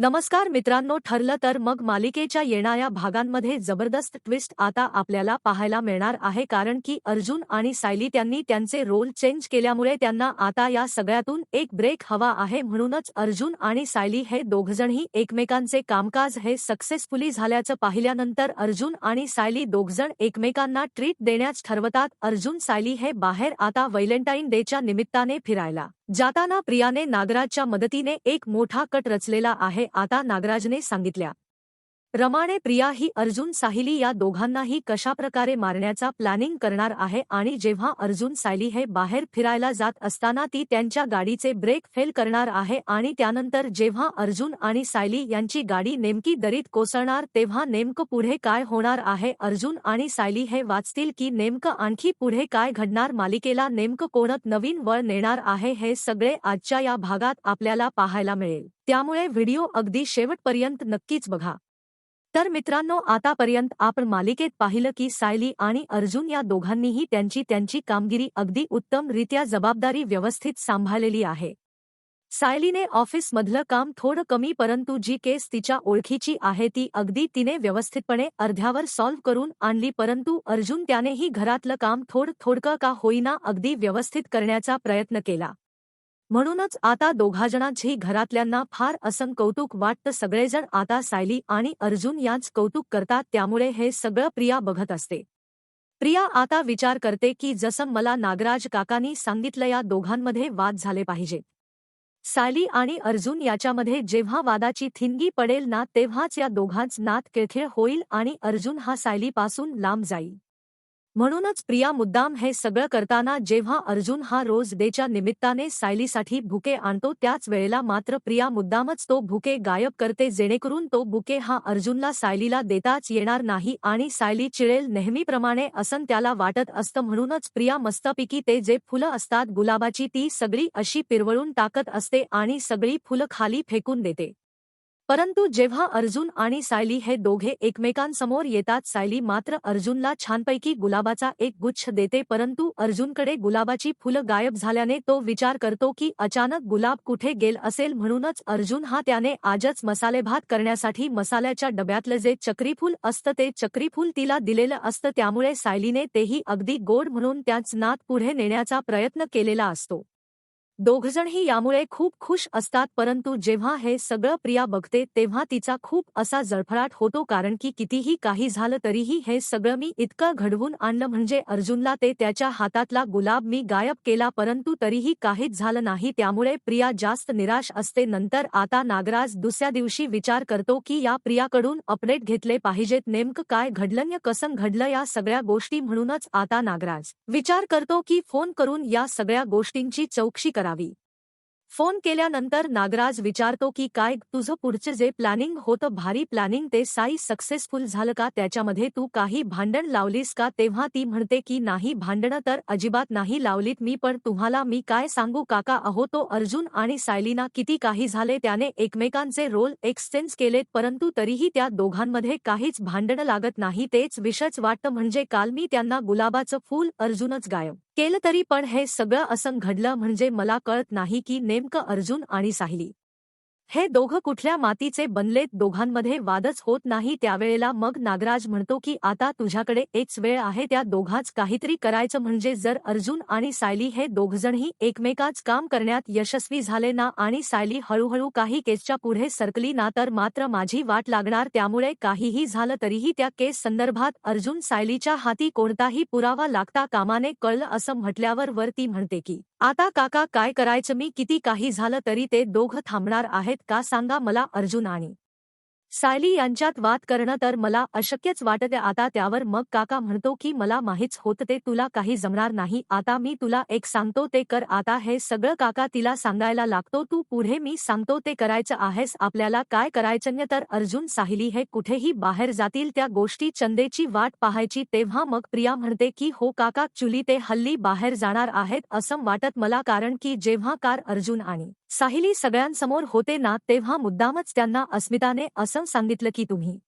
नमस्कार मित्रांनो ठरलं तर मग मालिकेच्या येणाऱ्या भागांमध्ये जबरदस्त ट्विस्ट आता आपल्याला पाहायला मिळणार आहे कारण की अर्जुन आणि सायली त्यांनी त्यांचे रोल चेंज केल्यामुळे त्यांना आता या सगळ्यातून एक ब्रेक हवा आहे म्हणूनच अर्जुन आणि सायली हे दोघजणही एकमेकांचे कामकाज हे सक्सेसफुली झाल्याचं पाहिल्यानंतर अर्जुन आणि सायली दोघजण एकमेकांना ट्रीट देण्यास ठरवतात. अर्जुन सायली हे बाहेर आता व्हॅलेंटाईन डेच्या निमित्ताने फिरायला जाताना प्रियाने नागराजच्या मदतीने एक मोठा कट रचलेला आहे आता नागराजने सांगितल्या. रमाने प्रिया ही अर्जुन साहिली या दोघांनाही कशाप्रकारे मारण्याचा प्लॅनिंग करणार आहे आणि जेव्हा अर्जुन सायली हे बाहेर फिरायला जात असताना ती त्यांच्या गाडीचे ब्रेक फेल करणार आहे आणि त्यानंतर जेव्हा अर्जुन आणि सायली यांची गाडी नेमकी दरीत कोसळणार तेव्हा नेमकं पुढे काय होणार आहे? अर्जुन आणि सायली हे वाचतील की नेमकं आणखी पुढे काय घडणार? मालिकेला नेमकं कोणत नवीन वळ नेणार आहे? हे सगळे आजच्या या भागात आपल्याला पाहायला मिळेल. त्यामुळे व्हिडिओ अगदी शेवटपर्यंत नक्कीच बघा. तर मित्रांनो आतापर्यंत आपण मालिकेत पाहिलं की सायली आणि अर्जुन या दोघांनीही त्यांची त्यांची कामगिरी अगदी उत्तमरित्या जबाबदारी व्यवस्थित सांभाळलेली आहे. सायलीने ऑफिसमधलं काम थोडं कमी परंतु जी केस तिच्या ओळखीची आहे ती अगदी तिने व्यवस्थितपणे अर्ध्यावर सॉल्व्ह करून आणली परंतु अर्जुन त्यानेही घरातलं काम थोड थोडकं का होईना अगदी व्यवस्थित करण्याचा प्रयत्न केला. म्हणूनच आता दोघाजणांची घरातल्यांना फार असं कौतुक वाटतं. सगळेजण आता सायली आणि अर्जुन यांच कौतुक करतात. त्यामुळे हे सगळं प्रिया बघत असते. प्रिया आता विचार करते की जसं मला नागराज काकांनी सांगितलं या दोघांमध्ये वाद झाले पाहिजे सायली आणि अर्जुन याच्यामध्ये जेव्हा वादाची थिंगी पडेल ना तेव्हाच या दोघांच नात किळखिळ होईल आणि अर्जुन हा सायलीपासून लांब जाईल. म्हणूनच प्रिया मुद्दाम हे सगळं करताना जेव्हा अर्जुन हा रोज डेच्या निमित्ताने सायलीसाठी भुके आणतो त्याच वेळेला मात्र प्रिया मुद्दामच तो भुके गायब करते जेणेकरून तो बुके हा अर्जुनला सायलीला देताच येणार नाही आणि सायली चिळेल नेहमीप्रमाणे असं त्याला वाटत असतं. म्हणूनच प्रिया मस्तपैकी ते जे फुलं असतात गुलाबाची ती सगळी अशी पिरवळून टाकत असते आणि सगळी फुलं खाली फेकून देते. परंतु जेव्हा अर्जुन आणि सायली हे दोघे एकमेकांसमोर येतात सायली मात्र अर्जुनला छानपैकी गुलाबाचा एक गुच्छ देते परंतु अर्जुनकडे गुलाबाची फुलं गायब झाल्याने तो विचार करतो की अचानक गुलाब कुठे गेल असेल म्हणूनच अर्जुन हा त्याने आजच मसालेभात करण्यासाठी मसाल्याच्या डब्यातलं जे चक्रीफूल असतं ते चक्रीफूल तिला दिलेलं असतं त्यामुळे सायलीने तेही अगदी गोड म्हणून त्याच नात पुढे नेण्याचा प्रयत्न केलेला असतो. दोघजणही यामुळे खूप खुश असतात परंतु जेव्हा हे सगळं प्रिया बघते तेव्हा तिचा खूप असा जळफळाट होतो कारण की कितीही काही झालं तरीही हे सगळं मी इतकं घडवून आणलं म्हणजे अर्जुनला ते त्याच्या हातातला गुलाब मी गायब केला परंतु तरीही काहीच झालं नाही त्यामुळे प्रिया जास्त निराश असते. नंतर आता नागराज दुसऱ्या दिवशी विचार करतो की या प्रियाकडून अपडेट घेतले पाहिजेत नेमकं काय घडलं कसं घडलं या सगळ्या गोष्टी म्हणूनच आता नागराज विचार करतो की फोन करून या सगळ्या गोष्टींची चौकशी करा. करावी. फोन केल्यानंतर नागराज विचारतो की काय तुझं पुढचं जे प्लॅनिंग होतं भारी प्लॅनिंग ते साई सक्सेसफुल झालं का त्याच्यामध्ये तू काही भांडण लावलीस का? तेव्हा ती म्हणते की नाही भांडणं तर अजिबात नाही लावलीत मी पण तुम्हाला मी काय सांगू काका? अहो तो अर्जुन आणि सायलीना किती काही झाले त्याने एकमेकांचे रोल एक्सचेंज केलेत परंतु तरीही त्या दोघांमध्ये काहीच भांडणं लागत नाही. तेच विषच वाटतं म्हणजे काल मी त्यांना गुलाबाचं फूल अर्जुनच गायब. केलं तरी पण हे सगळं असं घडलं म्हणजे मला कळत नाही की नेमकं अर्जुन आणि साहिली हे दोघं कुठल्या मातीचे बनलेत? दोघांमध्ये वादच होत नाही. त्यावेळेला मग नागराज म्हणतो की आता तुझ्याकडे एकच वेळ आहे. त्या दोघांच काहीतरी करायचं म्हणजे जर अर्जुन आणि सायली हे दोघजणही एकमेकाच काम करण्यात यशस्वी झाले ना आणि सायली हळूहळू काही केसच्या पुढे सरकली ना तर मात्र माझी वाट लागणार. त्यामुळे काहीही झालं तरीही त्या केस संदर्भात अर्जुन सायलीच्या हाती कोणताही पुरावा लागता कामाने कळलं असं म्हटल्यावर वर ती म्हणते की आता काका काय करायचं? मी किती काही झालं तरी ते दोघं थांबणार आहेत. का सांगा मला अर्जुन आणि सायली यांच्यात वाद करणं तर मला अशक्यच वाटते. आता त्यावर मग काका म्हणतो की मला माहीच होत ते तुला काही जमणार नाही. आता मी तुला एक सांगतो ते कर. आता हे सगळं काका तिला सांगायला लागतो. तू पुढे मी सांगतो ते करायचं आहेस. आपल्याला काय करायचं तर अर्जुन साहिली हे कुठेही बाहेर जातील. त्या गोष्टी चंदेची वाट पाहायची. तेव्हा मग प्रिया म्हणते की हो काका चुली ते हल्ली बाहेर जाणार आहेत असं वाटत मला. कारण की जेव्हा कार अर्जुन आणि साहिली सगळ्यांसमोर होते ना तेव्हा मुद्दामच त्यांना अस्मिताने असं सांगितलं की तुम्ही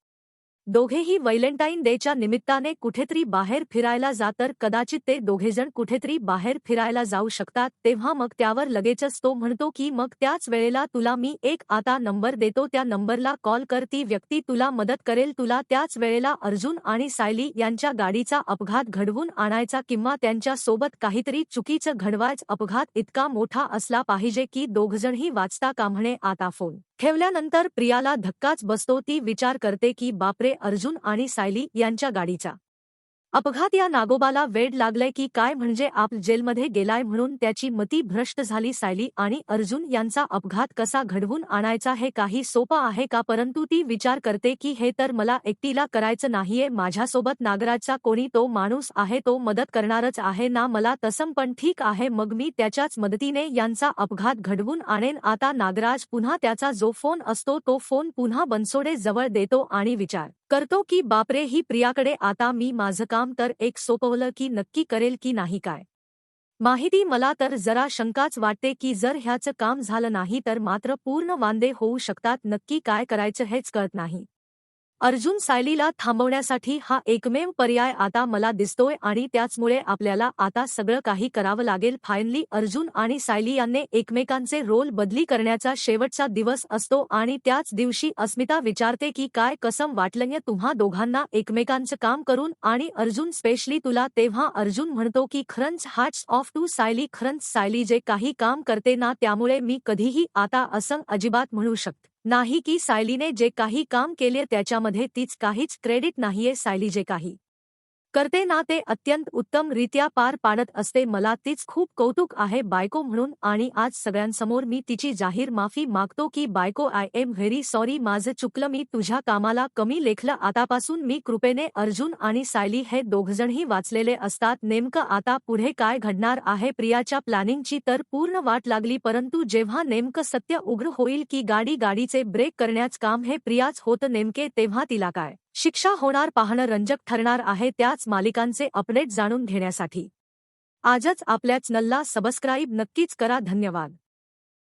दोघेही व्हॅलेंटाईन डेच्या निमित्ताने कुठेतरी बाहेर फिरायला जा तर कदाचित ते दोघेजण कुठेतरी बाहेर फिरायला जाऊ शकतात तेव्हा मग त्यावर लगेचच तो म्हणतो की मग त्याच वेळेला तुला मी एक आता नंबर देतो त्या नंबरला कॉल कर ती व्यक्ती तुला मदत करेल तुला त्याच वेळेला अर्जुन आणि सायली यांच्या गाडीचा अपघात घडवून आणायचा किंवा त्यांच्यासोबत काहीतरी चुकीचं घडवायच अपघात इतका मोठा असला पाहिजे की दोघजणही वाचता कामणे आता फोन. ठेवल्यानंतर प्रियाला धक्काच बसतो ती विचार करते की बापरे अर्जुन आणि सायली यांच्या गाडीचा अपघात या नागोबाला वेड लागलंय की काय म्हणजे आप जेलमध्ये गेलाय म्हणून त्याची मती भ्रष्ट झाली सायली आणि अर्जुन यांचा अपघात कसा घडवून आणायचा हे काही सोपं आहे का परंतु ती विचार करते की हे तर मला एकटीला करायचं नाहीये माझ्यासोबत नागराजचा कोणी तो माणूस आहे तो मदत करणारच आहे ना मला तसं पण ठीक आहे मग मी त्याच्याच मदतीने यांचा अपघात घडवून आणेन. आता नागराज पुन्हा त्याचा जो फोन असतो तो फोन पुन्हा बनसोडे जवळ देतो आणि विचार करतो की बापरे ही प्रियाकडे आता मी माझं काम तर एक सोपवलं की नक्की करेल की नाही काय? माहिती मला तर जरा शंकाच वाटते की जर ह्याचं काम झालं नाही तर मात्र पूर्ण वांदे होऊ शकतात नक्की काय करायचं हेच कळत नाही. अर्जुन सायलीला थांबवण्यासाठी हा एकमेव पर्याय आता मला दिसतोय आणि त्याचमुळे आपल्याला आता सगळं काही करावं लागेल. फायनली अर्जुन आणि सायली यांनी एकमेकांचे रोल बदली करण्याचा शेवटचा दिवस असतो आणि त्याच दिवशी अस्मिता विचारते की काय कसम वाटलंय तुम्हा दोघांना एकमेकांचं काम करून? आणि अर्जुन स्पेशली तुला तेव्हा अर्जुन म्हणतो की खरंच हार्ट्स ऑफ टू सायली खरंच सायली जे काही काम करते ना त्यामुळे मी कधीही आता असं अजिबात म्हणू शकते नाही की सायलीने जे काही काम केले त्याच्यामध्ये तीच काहीच क्रेडिट नाहीये सायली जे काही. करते ना ते अत्यंत उत्तमरित्या पार पाडत असते. मला तीच खूप कौतुक आहे. बायको म्हणून आणि आज सगळ्यांसमोर मी तिची जाहीर माफी मागतो की बायको आय एम व्हेरी सॉरी. माझं चुकलं. मी तुझ्या कामाला कमी लेखलं. आतापासून मी कृपेने अर्जुन आणि सायली हे दोघजणही वाचलेले असतात. नेमकं आता पुढे काय घडणार आहे? प्रियाच्या प्लॅनिंगची तर पूर्ण वाट लागली. परंतु जेव्हा नेमकं सत्य उघड होईल की गाडी गाडीचे ब्रेक करण्याचं काम हे प्रियाच होतं नेमके तेव्हा तिला काय शिक्षा होणार पाहणं रंजक ठरणार आहे त्याच मालिकांचे अपडेट जाणून घेण्यासाठी. आजच आपल्या चॅनलला सबस्क्राईब नक्कीच करा धन्यवाद.